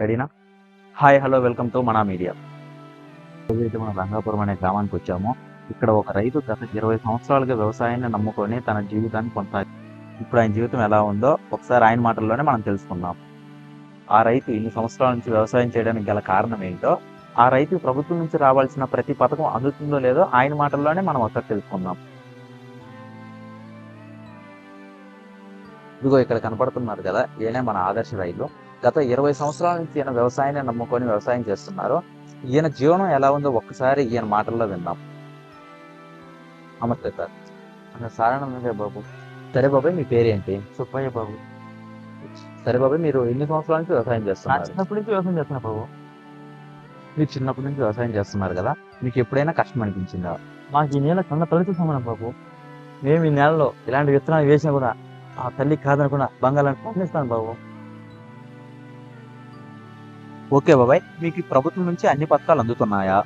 రెడీనా? Hi hello welcome to మన media. అయితే మన రంగాపురం అనే గ్రామానికి వచ్చాము ఇక్కడ ఒక రైతు గత ఇరవై సంవత్సరాలుగా వ్యవసాయాన్ని నమ్ముకొని తన జీవితాన్ని కొనసాగి ఇప్పుడు ఆయన జీవితం ఎలా ఉందో ఒకసారి ఆయన మాటల్లోనే మనం తెలుసుకుందాం. ఆ రైతు ఇన్ని సంవత్సరాల నుంచి వ్యవసాయం చేయడానికి గల కారణం ఏంటో ఆ రైతు ప్రభుత్వం నుంచి రావాల్సిన ప్రతి పథకం అందుతుందో లేదో ఆయన మాటల్లోనే మనం ఒకసారి తెలుసుకుందాం. ఇదిగో ఇక్కడ కనపడుతున్నారు కదా ఈయనే మన ఆదర్శ రైలు గత ఇరవై సంవత్సరాల నుంచి ఈయన వ్యవసాయాన్ని నమ్ముకొని వ్యవసాయం చేస్తున్నారు. ఈయన జీవనం ఎలా ఉందో ఒక్కసారి ఈయన మాటల్లో విందాం. నమస్తే సార్ సారానందే బాబు? సరే బాబాయ్ మీ పేరేంటి సుబ్బయ్య బాబు. సరే బాబాయ్ మీరు ఎన్ని సంవత్సరాల నుంచి వ్యవసాయం చేస్తున్నారు? చిన్నప్పటి నుంచి వ్యవసాయం చేస్తున్నా బాబు. మీరు చిన్నప్పటి నుంచి వ్యవసాయం చేస్తున్నారు కదా? మీకు ఎప్పుడైనా కష్టం అనిపించిందా? మాకు ఈ నేల కన్న తల్లితో సమానం బాబు. మేము ఈ నేలలో ఇలాంటి విత్తనాలు వేసినా కూడా ఆ తల్లి కాదనకుండా బంగాళాన్ని పంపిస్తాను బాబు. ఓకే బాబాయ్ మీకు ఈ ప్రభుత్వం నుంచి అన్ని పథకాలు అందుతున్నాయా?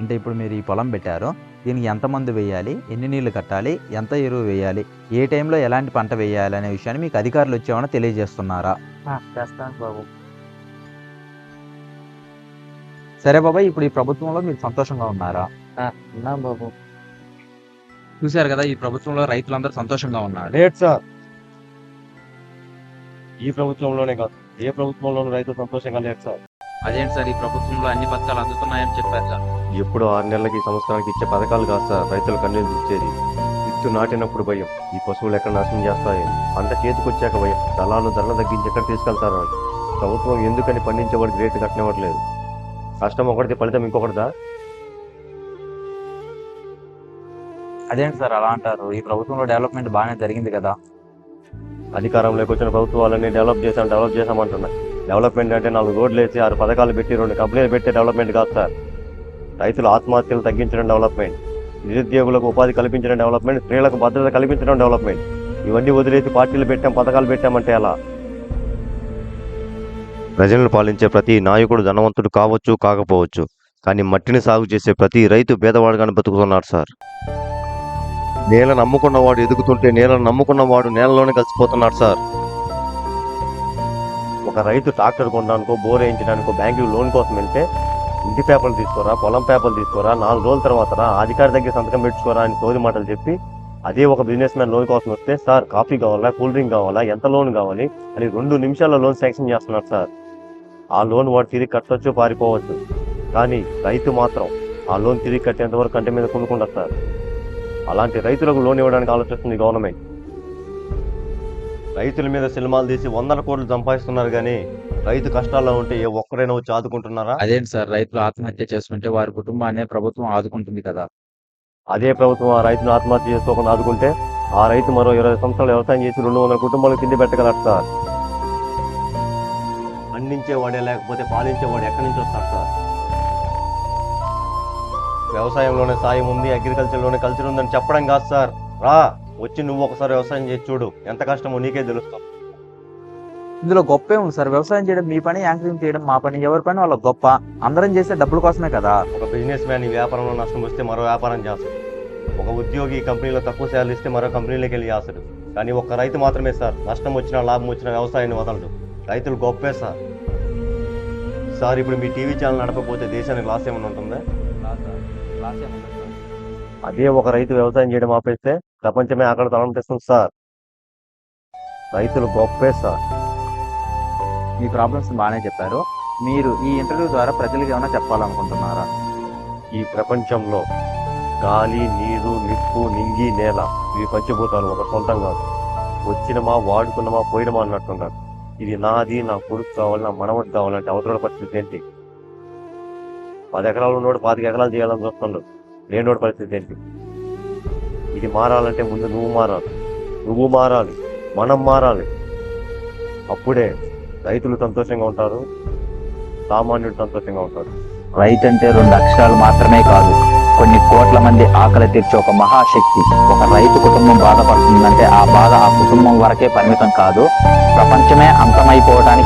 అంటే ఇప్పుడు మీరు ఈ పొలం పెట్టారు దీనికి ఎంత మందు వేయాలి ఎన్ని నీళ్ళు కట్టాలి ఎంత ఎరువు వేయాలి ఏ టైంలో ఎలాంటి పంట వేయాలి అనే విషయాన్ని మీకు అధికారులు వచ్చేమన్నా తెలియజేస్తున్నారా? చేస్తాను బాబు. సరే బాబాయ్ ఇప్పుడు ఈ ప్రభుత్వంలో మీరు సంతోషంగా ఉన్నారా? ఉన్నాం బాబు. చూశారు కదా ఈ ప్రభుత్వంలో రైతులందరూ సంతోషంగా ఉన్నారు. సార్. ఈ ప్రభుత్వంలోనే కాదు. ఏ ప్రభుత్వంలోనూ రైతు సంతోషంగా లేదు సార్? అదేంటి సార్ ఈ ప్రభుత్వంలో అన్ని పథకాలు అందుతున్నాయని చెప్పారు ఎప్పుడు ఆరు నెలలకి సంవత్సరానికి ఇచ్చే పథకాలు కాదు సార్ రైతులు కన్నీళ్ళు ఇచ్చేది. విత్తు నాటినప్పుడు భయం ఈ పశువులు ఎక్కడ నాశనం చేస్తాయి పంట చేతికొచ్చాక భయం దళాలు ధరలు తగ్గించి ఎక్కడ తీసుకెళ్తారు అని. ప్రభుత్వం ఎందుకని పండించేవాడికి రేటు కట్టనివ్వట్లేదు? కష్టం ఒకటిది ఫలితం ఇంకొకటిదా? అదేంటి సార్ అలా అంటారు. ఈ ప్రభుత్వంలో డెవలప్మెంట్ బాగానే జరిగింది కదా. అధికారంలోకి వచ్చిన ప్రభుత్వాలన్నీ డెవలప్ చేశాం డెవలప్ చేశామంటున్నాయి డెవలప్మెంట్ అంటే నాలుగు రోడ్లు వేసి ఆరు పథకాలు పెట్టి రెండు కంపెనీలు పెట్టే డెవలప్మెంట్ కాదు సార్. రైతుల ఆత్మహత్యలు తగ్గించడం డెవలప్మెంట్. నిరుద్యోగులకు ఉపాధి కల్పించడం డెవలప్మెంట్ స్త్రీలకు భద్రత కల్పించడం డెవలప్మెంట్. ఇవన్నీ వదిలేసి పార్టీలు పెట్టాం పథకాలు పెట్టామంటే ఎలా? ప్రజలను పాలించే ప్రతి నాయకుడు ధనవంతుడు కావచ్చు కాకపోవచ్చు. కానీ మట్టిని సాగు చేసే ప్రతి రైతు పేదవాడుగానే బతుకుతున్నాడు సార్. నేల నమ్ముకున్నవాడు ఎదుగుతుంటే నేలను నమ్ముకున్నవాడు నేలలోనే కలిసిపోతున్నాడు సార్. ఒక రైతు ట్రాక్టర్ కొనడానికో బోర్ వేయించడానికో బ్యాంకు లోన్ కోసం వెళ్తే ఇంటి పేపర్లు తీసుకోరా పొలం పేపర్లు తీసుకోరా నాలుగు రోజుల తర్వాత అధికారి దగ్గర సంతకం పెట్టుకోరా అని తోది మాటలు చెప్పి అదే ఒక బిజినెస్ మ్యాన్ లోన్ కోసం వస్తే సార్ కాఫీ కావాలా కూల్ డ్రింక్ కావాలా ఎంత లోన్ కావాలి? అని రెండు నిమిషాల్లో లోన్ శాంక్షన్ చేస్తున్నారు సార్. ఆ లోన్ వాడు తిరిగి కట్టవచ్చు పారిపోవచ్చు. కానీ రైతు మాత్రం ఆ లోన్ తిరిగి కట్టేంత వరకు కంటి మీద కొనుక్కుంటారు సార్. అలాంటి రైతులకు లోన్ ఇవ్వడానికి ఆలోచిస్తుంది గవర్నమెంట్. రైతుల మీద సినిమాలు తీసి వందల కోట్లు సంపాదిస్తున్నారు కానీ రైతు కష్టాల్లో ఉంటే ఏ ఒక్కరైనా వచ్చి ఆదుకుంటున్నారా? అదేంటి సార్ రైతులు ఆత్మహత్య చేసుకుంటే వారి కుటుంబాన్ని ప్రభుత్వం ఆదుకుంటుంది కదా. అదే ప్రభుత్వం ఆ రైతును ఆత్మహత్య చేసుకోకుండా ఆదుకుంటే ఆ రైతు మరో ఇరవై సంవత్సరాలు వ్యవసాయం చేసి రెండు వందల కుటుంబాలకు తిండి పెట్టగలరు సార్. పండించేవాడే లేకపోతే పాలించేవాడు ఎక్కడి నుంచి వస్తాడు సార్? వ్యవసాయంలోనే సాయం ఉంది అగ్రికల్చర్లోనే కల్చర్ ఉందని చెప్పడం కాదు సార్. రా వచ్చి నువ్వు ఒకసారి వ్యవసాయం చేసి చూడు. ఎంత కష్టమో నీకే తెలుస్తాం. ఇందులో గొప్పే ఉంది సార్. వ్యవసాయం చేయడం మీ పని యాంకరింగ్ చేయడం మా పని. ఎవరి పని వాళ్ళ గొప్ప. అందరం చేసే డబ్బుల కోసమే కదా. ఒక బిజినెస్ మ్యాన్ ఈ వ్యాపారంలో నష్టం వస్తే మరో వ్యాపారం చేస్తాడు. ఒక ఉద్యోగి ఈ కంపెనీలో తక్కువ శాలరీ ఇస్తే మరో కంపెనీలోకి వెళ్ళి చేస్తాడు. కానీ ఒక్క రైతు మాత్రమే సార్. నష్టం వచ్చినా లాభం వచ్చినా వ్యవసాయాన్ని వదలడు. రైతులు గొప్పే సార్. సార్ ఇప్పుడు మీ టీవీ ఛానల్ నడపకపోతే దేశానికి లాస్ ఏమైనా ఉంటుందా? అదే ఒక రైతు వ్యవసాయం చేయడం ఆపేస్తే ప్రపంచమే అక్కడ తలం తెస్తుంది సార్. రైతులు గొప్పే సార్. మీ ప్రాబ్లమ్స్ బాగానే చెప్పారు. మీరు ఈ ఇంటర్వ్యూ ద్వారా ప్రజలకు ఏమైనా చెప్పాలనుకుంటున్నారా? ఈ ప్రపంచంలో గాలి నీరు నిప్పు నింగి నేల ఇవి పంచభూతాలు ఒక సొంతం కాదు. వచ్చినమా వాడుకున్నమా పోయినమా అన్నట్టున్నారు ఇది నాది నా కొడుకు కావాలి నా మనవడు కావాలంటే అవతల పరిస్థితి ఏంటి? పది ఎకరాలు ఉన్నోడు పాతిక ఎకరాలు చేయాలని చూస్తున్నాడు లేనోడు పరిస్థితి ఏంటి? ఇది మారాలంటే ముందు నువ్వు మారాలి. నువ్వు మారాలి. మనం మారాలి. అప్పుడే రైతులు సంతోషంగా ఉంటారు. సామాన్యుడు సంతోషంగా ఉంటారు రైతు అంటే రెండు అక్షరాలు మాత్రమే కాదు. కొన్ని కోట్ల మంది ఆకలి తీర్చే ఒక మహాశక్తి ఒక రైతు కుటుంబం బాధపడుతుందంటే ఆ బాధ ఆ కుటుంబం వరకే పరిమితం కాదు. ప్రపంచమే అంతమైపోవడానికి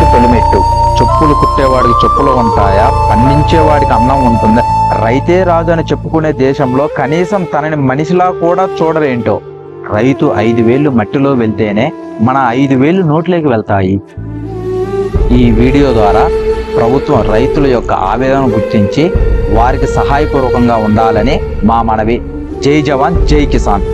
చెప్పులు కుట్టేవాడికి చెప్పులు ఉంటాయా? పండించేవాడికి అన్నం ఉంటుందా. రైతే రాజు అని చెప్పుకునే దేశంలో కనీసం తనని మనిషిలా కూడా చూడరేంటో? రైతు ఐదు వేళ్ళు మట్టిలో వెళ్తేనే మన ఐదు వేళ్ళు నోట్లోకి వెళ్తాయి. ఈ వీడియో ద్వారా ప్రభుత్వం రైతుల యొక్క ఆవేదన గుర్తించి వారికి సహాయపూర్వకంగా ఉండాలని మా మనవి. జై జవాన్ జై కిసాన్.